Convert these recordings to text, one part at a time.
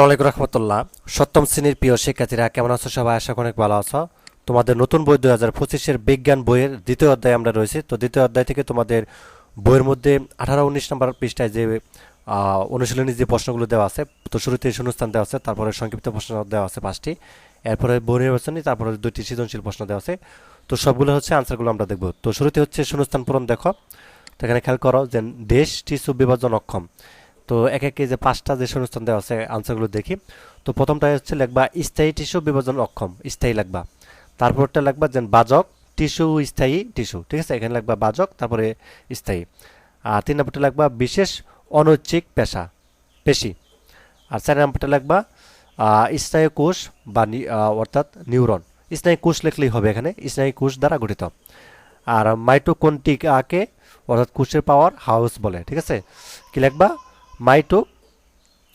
আসসালামাইকুম রহমতুল্লাহ। সপ্তম শ্রেণির প্রিয় শিক্ষার্থীরা, কেমন আছো সবাই? আশা অনেক ভালো আছো। তোমাদের নতুন বই দুই হাজার পঁচিশের বিজ্ঞান বইয়ের দ্বিতীয় অধ্যায় আমরা রয়েছি। তো দ্বিতীয় অধ্যায় থেকে তোমাদের বইয়ের মধ্যে আঠারো উনিশ নম্বর পৃষ্ঠায় যে অনুশীলনী যে প্রশ্নগুলো দেওয়া আছে, তো শুরুতে শূন্যস্থান দেওয়া আছে, তারপরে সংক্ষিপ্ত প্রশ্ন দেওয়া আছে পাঁচটি। এরপরে বই নির্বাচনী, তারপরে দুইটি সৃজনশীল প্রশ্ন দেওয়া আছে। তো সবগুলো হচ্ছে আনসারগুলো আমরা দেখব। তো শুরুতে হচ্ছে শূন্যস্থান পূরণ দেখো। তো এখানে খেয়াল করো যে দেশ, টিস্যু, বিভাজন, অক্ষম। তো এক একে যে পাঁচটা যে শূন্যস্থান দেওয়া আছে আনসারগুলো দেখি। তো প্রথমটা হচ্ছে লিখবা, স্থায়ী টিস্যু বিভাজন অক্ষম স্থায়ী লাগবা তারপরটা লাগবা যে বাজক, টিস্যু স্থায়ী টিস্যু, ঠিক আছে? এখানে লাগবা বাজক, তারপরে স্থায়ী। আর তিন নম্বরটা লাগবা বিশেষ অনৈচ্ছিক পেশা পেশি। আর চার নম্বরটা লাগবা স্নায়ু কোষ বা অর্থাৎ নিউরন। স্নায়ু কোষ লিখলেই হবে এখানে, স্নায়ু কোষ দ্বারা গঠিত। আর মাইটোকন্টিকাকে অর্থাৎ কোষের পাওয়ার হাউস বলে, ঠিক আছে? কি লিখবা মাইটো,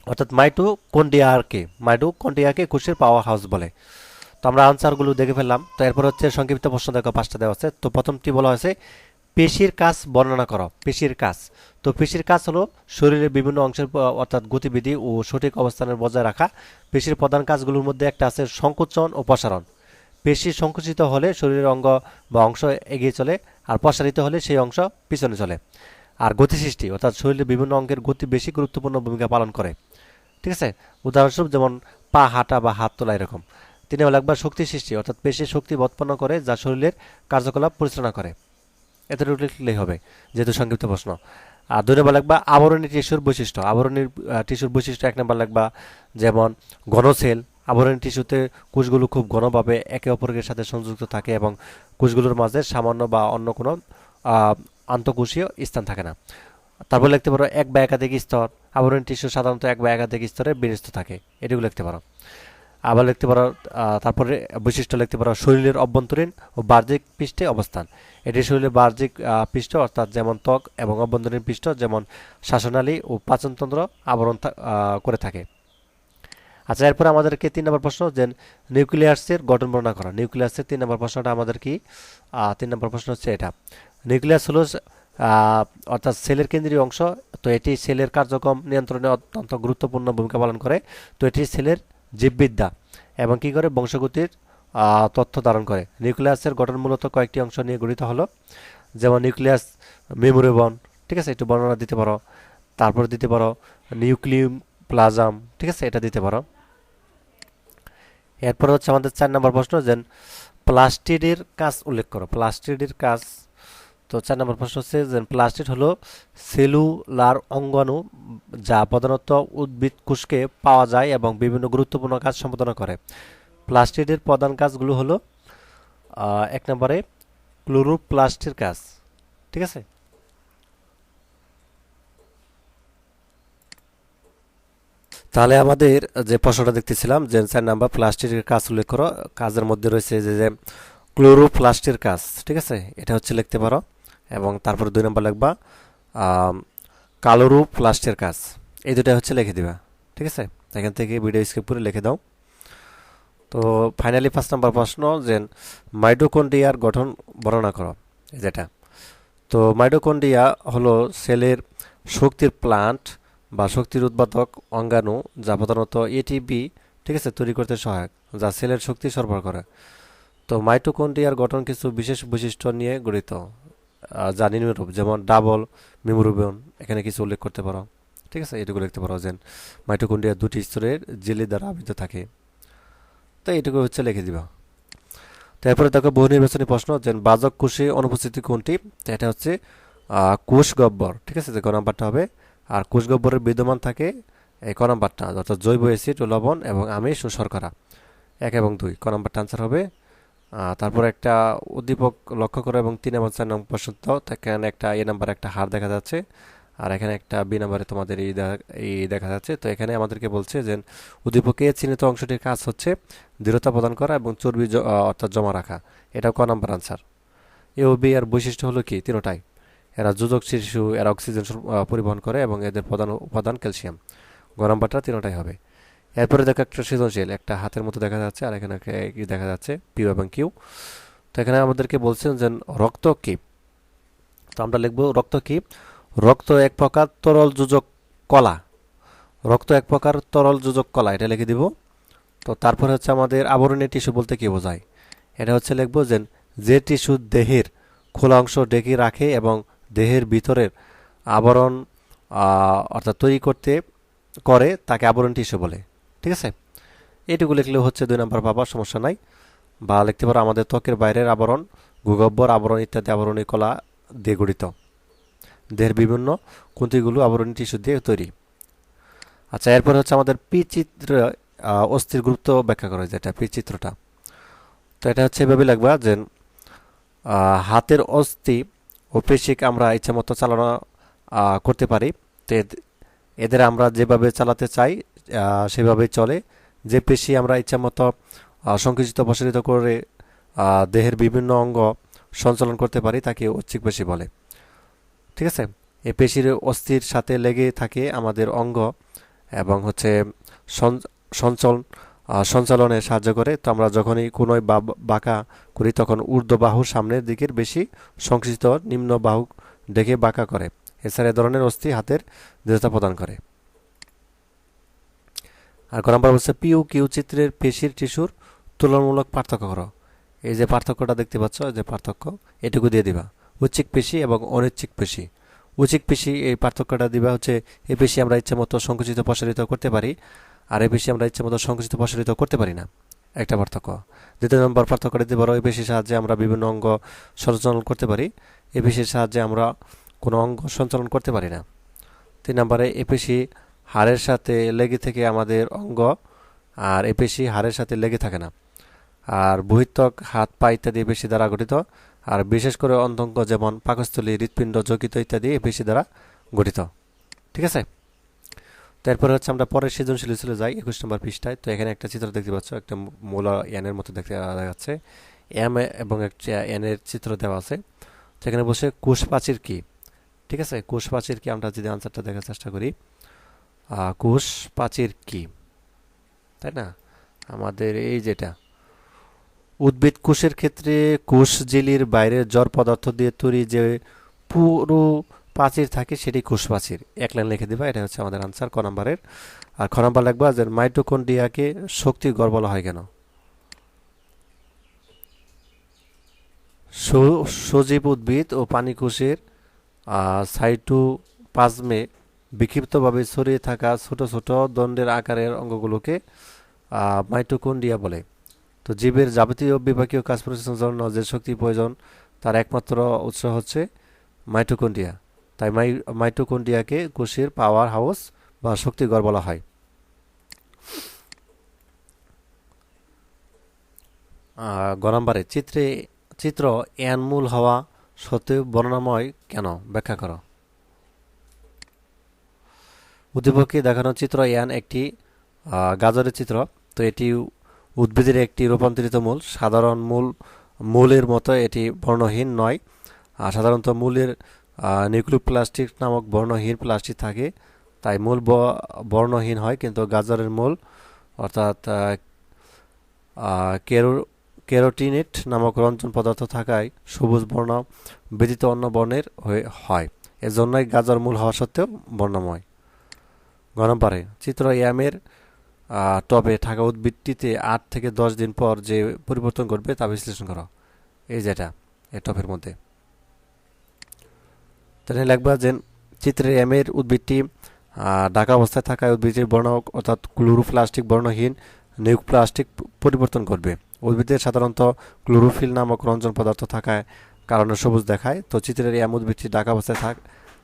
অর্থাৎ মাইটো কন্ডিয়ারকে, মাইটো কন্ডিয়াকে কোষের পাওয়ার হাউস বলে। তো আমরা আনসারগুলো দেখে ফেললাম। তো এরপর হচ্ছে সংক্ষিপ্ত প্রশ্ন দেখো, পাঁচটা দেওয়া আছে। তো প্রথমটি বলা হয়েছে, পেশির কাজ বর্ণনা করো, পেশির কাজ। তো পেশির কাজ হলো শরীরের বিভিন্ন অংশের, অর্থাৎ গতিবিধি ও সঠিক অবস্থানের বজায় রাখা। পেশির প্রধান কাজগুলোর মধ্যে একটা আছে সংকোচন ও প্রসারণ। পেশি সংকুচিত হলে শরীরের অঙ্গ বা অংশ এগিয়ে চলে, আর প্রসারিত হলে সেই অংশ পিছনে চলে। আর গতি সৃষ্টি অর্থাৎ শরীরের বিভিন্ন অঙ্গের গতি বেশি গুরুত্বপূর্ণ ভূমিকা পালন করে। ঠিক আছে? উদাহরণস্বরূপ যেমন পা, হাঁটা বা হাত তোলা এরকম। তিনি হলো একবার শক্তি সৃষ্টি, অর্থাৎ পেশি শক্তি উৎপন্ন করে যা শরীরের কার্যকলাপ পরিচালনা করে। এতে লিখলেই হবে, যেহেতু সংক্ষিপ্ত প্রশ্ন। আর দুই নম্বর লাগবা, আবরণী টিস্যুর বৈশিষ্ট্য। আবরণী টিস্যুর বৈশিষ্ট্য এক নম্বর লাগবা, যেমন ঘনসেল আবরণী টিস্যুতে কোষগুলো খুব ঘনভাবে একে অপরের সাথে সংযুক্ত থাকে এবং কোষগুলোর মাঝে সামান্য বা অন্য কোনো আন্তঃকোষীয় স্থান থাকে না। তারপর লিখতে পারো এক বা একাধিক স্তর, আবরণ টিস্যু সাধারণত এক বা একাধিক স্তরে বিন্যস্ত থাকে, এটুকু লিখতে পারো। আবার লিখতে পারো তারপরে বৈশিষ্ট্য লিখতে পারো, শরীরের অভ্যন্তরীণ ও বাহ্যিক পৃষ্ঠে অবস্থান। এটি শরীরের বাহ্যিক পৃষ্ঠ, অর্থাৎ যেমন ত্বক এবং অভ্যন্তরীণ পৃষ্ঠ, যেমন শ্বাসনালী ও পাচনতন্ত্র আবরণ করে থাকে। আচ্ছা এরপর আমাদেরকে তিন নম্বর প্রশ্ন যে নিউক্লিয়াসের গঠন বর্ণনা করা। নিউক্লিয়াসের তিন নম্বর প্রশ্নটা আমাদের কি? তিন নম্বর প্রশ্ন হচ্ছে এটা। নিউক্লিয়াস হলো অর্থাৎ সেলের কেন্দ্রীয় অংশ, তো এটি সেলের কার্যক্রম নিয়ন্ত্রণে অত্যন্ত গুরুত্বপূর্ণ ভূমিকা পালন করে। তো এটি সেলের জীববিদ্যা এবং কি করে? বংশগতির তথ্য ধারণ করে। নিউক্লিয়াসের গঠন মূলত কয়েকটি অংশ নিয়ে গঠিত হলো। যেমন নিউক্লিয়াস মেমোরেবন ঠিক আছে? একটু বর্ণনা দিতে পারো। তারপর দিতে পারো নিউক্লিয়াম প্লাজম, ঠিক আছে? এটা দিতে পারো। এরপর হচ্ছে আমাদের চার নম্বর প্রশ্ন যে প্লাস্টিডের কাজ উল্লেখ করো। প্লাস্টিডের কাজ তো চার নম্বর প্রশ্ন হচ্ছে যে প্লাস্টিড হলো সেলুলার অঙ্গাণু যা প্রধানত উদ্ভিদ কোষকে পাওয়া যায় এবং বিভিন্ন গুরুত্বপূর্ণ কাজ সম্পাদনা করে। প্লাস্টিডের প্রধান কাজগুলো হলো এক নম্বরে ক্লোরোপ্লাস্টের কাজ, ঠিক আছে? তাহলে আমাদের যে প্রশ্নটা দেখতেছিলাম, যে চার নাম্বার প্লাস্টিকের কাজ উল্লেখ করো, কাজের মধ্যে রয়েছে যে যে ক্লোরোপ্লাস্টের কাজ, ঠিক আছে? এটা হচ্ছে লিখতে পারো। এবং তারপর দুই নম্বর লিখবা কালোরু প্লাস্টের কাজ। এই দুটা হচ্ছে লিখে দিবা, ঠিক আছে? এখান থেকে ভিডিও স্কিপ করে লিখে দাও। তো ফাইনালি পাঁচ নাম্বার প্রশ্ন যে মাইটোকন্ড্রিয়ার গঠন বর্ণনা করো যেটা। তো মাইটোকন্ড্রিয়া হলো সেলের শক্তির প্লান্ট বা শক্তির উৎপাদক অঙ্গাণু যা প্রধানত এটিপি ঠিক আছে, তৈরি করতে সহায়ক, যা সেলের শক্তি সরবরাহ করে। তো মাইটোকন্ড্রিয়ার গঠন কিছু বিশেষ বৈশিষ্ট্য নিয়ে গঠিত। যা নিম্নরূপ যেমন ডাবল মেমোরোবিয়ন এখানে কিছু উল্লেখ করতে পারো। ঠিক আছে? এটুকু লিখতে পারো যে মাইটোকন্ড্রিয়া দুটি স্তরের জেলি দ্বারা আবৃত থাকে। তো এটুকু হচ্ছে লিখে দিবা। তারপরে দেখো বহু নির্বাচনী প্রশ্ন যে বাজক কোষে অনুপস্থিতি কোনটি? তো এটা হচ্ছে কোষ গব্বর। ঠিক আছে? যে ক নাম্বারটা হবে। আর কোষ গব্বরের বিদ্যমান থাকে এই ক নাম্বারটা। অর্থাৎ জৈব অ্যাসিড ও লবণ এবং আমিষ ও শর্করা। এক এবং দুই। ক নাম্বারটা আনসার হবে? তারপর একটা উদ্দীপক লক্ষ্য করো এবং তিন এবং চার নম্বর প্রশ্ন তো এখানে একটা এ নাম্বার একটা হার দেখা যাচ্ছে, আর এখানে একটা বি নাম্বারে তোমাদের এই দেখা- এই দেখা যাচ্ছে। তো এখানে আমাদেরকে বলছে যে উদ্দীপকে চিহ্নিত অংশটির কাজ হচ্ছে দৃঢ়তা প্রদান করা এবং চর্বি অর্থাৎ জমা রাখা। এটাও ক নাম্বার আনসার। এ ও বি এর বৈশিষ্ট্য হলো কি? তিনোটাই। এরা যোজক শিশু, এরা অক্সিজেন পরিবহন করে এবং এদের প্রধান উপাদান ক্যালসিয়াম। গ নাম্বারটা তিনোটাই হবে। এরপরে দেখো একটা সৃজনশীল একটা হাতের মতো দেখা যাচ্ছে, আর এখানে দেখা যাচ্ছে পিউ এবং কিউ তো এখানে আমাদেরকে বলছেন যে রক্ত কি? তো আমরা লিখব রক্ত কি? রক্ত এক প্রকার তরল যোজক কলা। রক্ত এক প্রকার তরল যোজক কলা, এটা লিখে দিব। তো তারপরে হচ্ছে আমাদের আবরণী টিস্যু বলতে কি বোঝায়? এটা হচ্ছে লিখব যে যে টিস্যু দেহের খোলা অংশ ডেকে রাখে এবং দেহের ভিতরের আবরণ অর্থাৎ তৈরি করতে, করে, তাকে আবরণ টিস্যু বলে। ঠিক আছে? এইটুকু লিখলেও হচ্ছে দুই নম্বর পাবা, সমস্যা নাই। বা লিখতে পারো আমাদের ত্বকের বাইরের আবরণ ভূগব্বর আবরণ ইত্যাদি আবরণী কলা দিয়ে গঠিত। দেহের বিভিন্ন কুন্তিগুলো আবরণী টিস্যু দিয়ে তৈরি। আচ্ছা এরপর হচ্ছে আমাদের পি চিত্র অস্থির গুরুত্ব ব্যাখ্যা করে যেটা পি চিত্রটা তো এটা হচ্ছে এভাবে লাগবা যে হাতের অস্থি ও পেশিক আমরা ইচ্ছামতো চালানো করতে পারি। তো এদের আমরা যেভাবে চালাতে চাই আহ, সেভাবেই চলে। যে পেশি আমরা ইচ্ছামতো সংকুচিত প্রসারিত করে দেহের বিভিন্ন অঙ্গ সঞ্চালন করতে পারি তাকে ঐচ্ছিক পেশি বলে। ঠিক আছে? এই পেশির অস্থির সাথে লেগে থাকে আমাদের অঙ্গ এবং হচ্ছে সঞ্চল সঞ্চালনে সাহায্য করে। তো আমরা যখনই কোনো বাঁকা করি তখন ঊর্ধ্ব বাহুর সামনের দিকের বেশি সংকুচিত নিম্ন বাহু ডেকে বাঁকা করে। এছাড়া এ ধরনের অস্থি হাতের দৃঢ়তা প্রদান করে। আর ক নম্বর হচ্ছে পিউ কিউ চিত্রের পেশির টিস্যুর তুলনামূলক পার্থক্য করো। এই যে পার্থক্যটা দেখতে পাচ্ছ যে পার্থক্য, এটুকু দিয়ে দিবা। ঐচ্ছিক পেশি এবং অনিচ্ছিক পেশি। ঐচ্ছিক পেশি, এই পার্থক্যটা দিবা হচ্ছে এই পেশি আমরা ইচ্ছে মতো সংকুচিত, প্রসারিত করতে পারি, আর এই পেশি আমরা ইচ্ছে মতো সংকুচিত, প্রসারিত করতে পারি না। একটা পার্থক্য। দ্বিতীয় নম্বর পার্থক্যটা দিতে পারো এই পেশির সাহায্যে আমরা বিভিন্ন অঙ্গ সঞ্চালন করতে পারি এই পেশির সাহায্যে আমরা কোনো অঙ্গ সঞ্চালন করতে পারি না। তিন নম্বরে এই পেশি হাড়ের সাথে লেগে থেকে আমাদের অঙ্গ আর এ পেশি হাড়ের সাথে লেগে থাকে না। আর বহিত্বক হাত পা ইত্যাদি পেশি দ্বারা গঠিত। আর বিশেষ করে অন্তঙ্গ যেমন পাকস্থলী, হৃৎপিণ্ড, যকৃত ইত্যাদি এই পেশি দ্বারা গঠিত। ঠিক আছে? তারপরে হচ্ছে আমরা পরের সৃজনশীল ছিল যাই, একুশ নম্বর পৃষ্ঠায়। তো এখানে একটা চিত্র দেখতে পাচ্ছ, একটা মূল এনের মতো দেখতে দেখা যাচ্ছে এম এবং একটা এনের চিত্র দেওয়া আছে। সেখানে বসে কোষ প্রাচীর কি? ঠিক আছে? কোষ প্রাচীর কি? আমরা যদি আনসারটা দেখার চেষ্টা করি। কোষ প্রাচীর কি? তাই না? আমাদের এই যেটা। উদ্ভিদ কোষের ক্ষেত্রে কোষ ঝিলির বাইরের জড় পদার্থ দিয়ে তৈরি যে পুরো প্রাচীর থাকে, সেটি কোষ প্রাচীর এক লাইন লিখে দিবা, এটা হচ্ছে আমাদের আনসার ক নম্বরের। আর খ নম্বর লিখবা যে মাইটোকন্ড্রিয়াকে শক্তি গড় বলা হয় কেন? সজীব উদ্ভিদ ও পানি কোষের সাইটোপ্লাজমে বিক্ষিপ্তভাবে ছড়িয়ে থাকা ছোট ছোট দণ্ডের আকারের অঙ্গগুলোকে আহ, মাইটোকন্ড্রিয়া বলে। তো জীবের যাবতীয় বিভাগীয় কাজ পরিচালনার জন্য যে শক্তি প্রয়োজন তার একমাত্র উৎস হচ্ছে মাইটোকন্ড্রিয়া। তাই মাই মাইটোকন্ড্রিয়াকে কোষের পাওয়ার হাউস বা শক্তিগড় বলা হয়। আহ, গ নম্বরে চিত্রে চিত্র এনমূল হওয়া সত্ত্বেও বর্ণনাময় কেন? ব্যাখ্যা করো। উদ্দীপকে দেখানো চিত্র এন একটি গাজরের চিত্র। তো এটি উদ্ভিদের একটি রূপান্তরিত মূল। সাধারণ মূল, মূলের মতো এটি বর্ণহীন নয়। সাধারণত মূলের নিউক্লিওপ্লাস্টিক নামক বর্ণহীন প্লাস্টিক থাকে। তাই মূল বর্ণহীন হয়, কিন্তু গাজরের মূল, অর্থাৎ কেরো ক্যারোটিনেট নামক রঞ্জন পদার্থ থাকায় সবুজ বর্ণ ব্যতীত অন্য বর্ণের হয়। এজন্যই গাজর মূল হওয়া সত্ত্বেও বর্ণময়। গরম পারে। চিত্র ইয়ামের টবে থাকা উদ্ভিদটিতে আট থেকে দশ দিন পর যে পরিবর্তন ঘটবে তা বিশ্লেষণ করো। এই যেটা এই টবের মধ্যে। তাহলে লিখবা যে চিত্রে এমের উদ্ভিদটি ঢাকা অবস্থায় থাকা উদ্ভিদের বর্ণ অর্থাৎ ক্লোরোপ্লাস্টিক বর্ণহীন নিউক্লাস্টিক পরিবর্তন করবে উদ্ভিদের সাধারণত ক্লোরোফিল নামক রঞ্জন পদার্থ থাকায় কারণে সবুজ দেখায়। তো চিত্রের এম উদ্ভিদটি ঢাকা অবস্থায় থাক,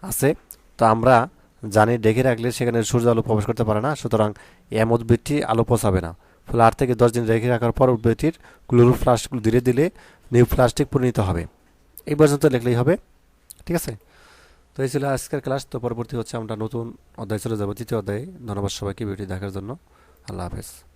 আছে। তো আমরা জানি ডেকে রাখলে সেখানে সূর্য আলো প্রবেশ করতে পারে না, সুতরাং এম উদ্ভিদটি আলো পৌঁছাবে না। ফলে আট থেকে দশ দিন রেখে রাখার পর উদ্ভিদটির ক্লোরোপ্লাস্টগুলো ধীরে ধীরে নিউ প্লাস্টিক পরিণত হবে। এই পর্যন্ত লিখলেই হবে। ঠিক আছে? তো এই ছিল আজকের ক্লাস। তো পরবর্তী হচ্ছে আমরা নতুন অধ্যায় চলে যাব। তৃতীয় অধ্যায়। ধন্যবাদ সবাইকে ভিডিও দেখার জন্য। আল্লাহ হাফেজ।